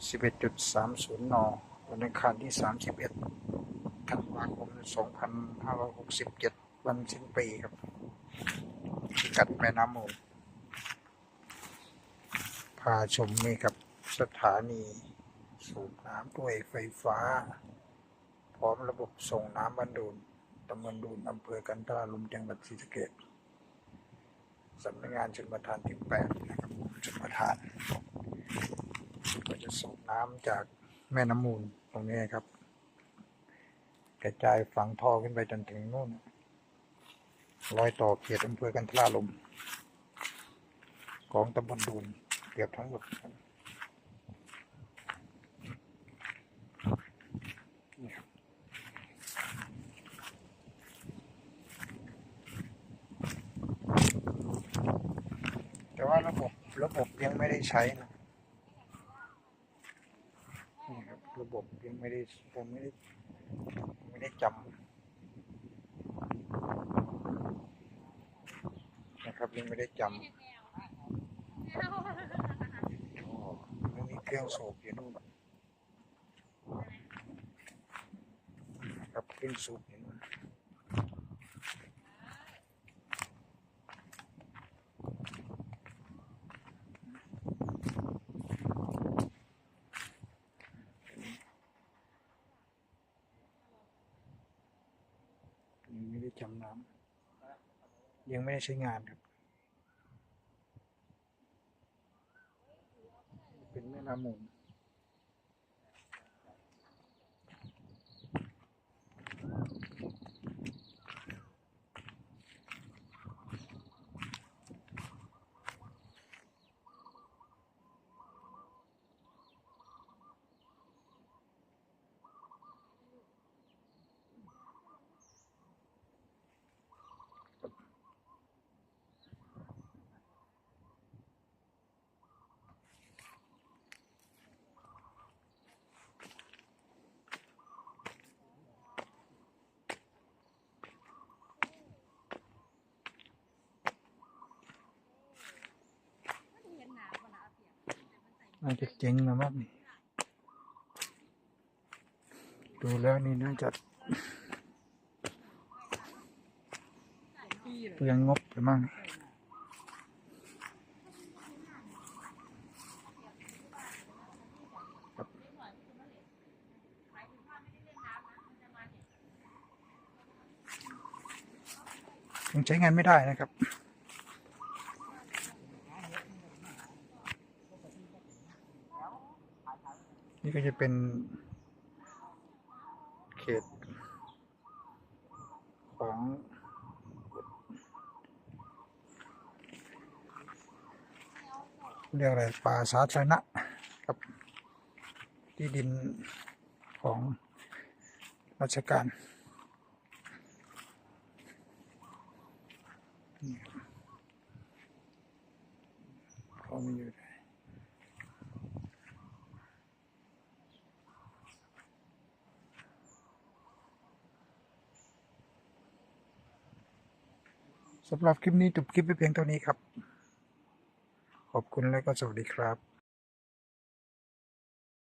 11.30 น วันอังคารที่ 31 ธันวาคม 2567 วันสิ้นปีครับพิกัดแม่น้ำมูลพาชมนี่ครับสถานีสูบน้ำด้วยไฟฟ้า พร้อมระบบส่งน้ำบันดูนตำบลดูนอำเภอกันทราลุมจังหวัดศรีสะเกษสำนักงานชนประทานที่ 8 นะครับชนประทาน น้ำจากแม่น้ำมูลตรงนี้ครับ กระจายฝังท่อขึ้นไปจนถึงนู่นรอยต่อเขตอำเภอกันทราลม ของตำบลดูนเกือบทั้งหมดแต่ว่าระบบระบบยังไม่ได้ใช้นะ นี่ค ระบบยังไม่ได้ยังไม่ได้ไม่ได้จำนะครับยังไม่ได้จำอ๋อไม่มีเครื่องสูบอยู่นู่นครับเครื่องสูบอยู่นู่นยังไม่ได้ จำน้ำยังไม่ได้ใช้งานครับ เป็นแม่น้ำมูล น่าจะเจ๊งนะมั้งนี่ดูแล้วนี่น่าจะเปลืองงบไปมั่งยังใช้งานไม่ได้นะครับ นี่ก็จะเป็นเขตของเรียกอะไรป่าสาธารณะครับที่ดินของราชการนี่ครับเขามีอยู่ สำหรับคลิปนี้จบคลิปไปเพียงเท่านี้ครับ ขอบคุณและก็สวัสดีครับ